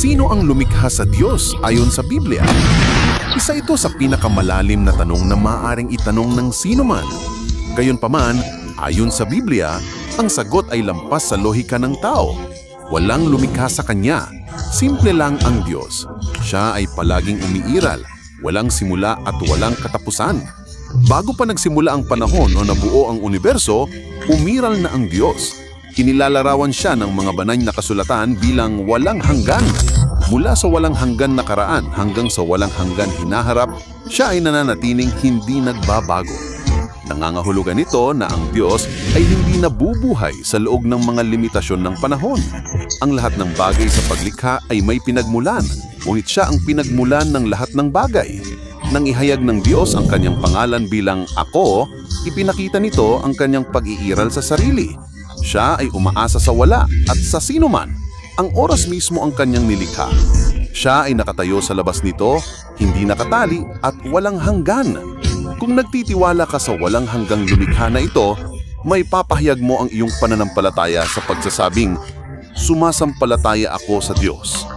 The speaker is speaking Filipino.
Sino ang lumikha sa Diyos ayon sa Biblia? Isa ito sa pinakamalalim na tanong na maaaring itanong ng sino man. Gayunpaman, ayon sa Biblia, ang sagot ay lampas sa lohika ng tao. Walang lumikha sa Kanya. Simple lang ang Diyos. Siya ay palaging umiiral, walang simula at walang katapusan. Bago pa nagsimula ang panahon o nabuo ang universo, umiral na ang Diyos. Kinilalarawan siya ng mga banay na kasulatan bilang walang hanggan. Mula sa walang hanggan nakaraan hanggang sa walang hanggan hinaharap, siya ay nananatiling hindi nagbabago. Nangangahulugan nito na ang Diyos ay hindi nabubuhay sa loob ng mga limitasyon ng panahon. Ang lahat ng bagay sa paglikha ay may pinagmulan, ngunit siya ang pinagmulan ng lahat ng bagay. Nang ihayag ng Diyos ang kanyang pangalan bilang Ako, ipinakita nito ang kanyang pag-iiral sa sarili. Siya ay umaasa sa wala at sa sino man. Ang oras mismo ang kanyang nilikha. Siya ay nakatayo sa labas nito, hindi nakatali at walang hanggan. Kung nagtitiwala ka sa walang hanggang lumikha na ito, may papahayag mo ang iyong pananampalataya sa pagsasabing, Sumasampalataya ako sa Diyos.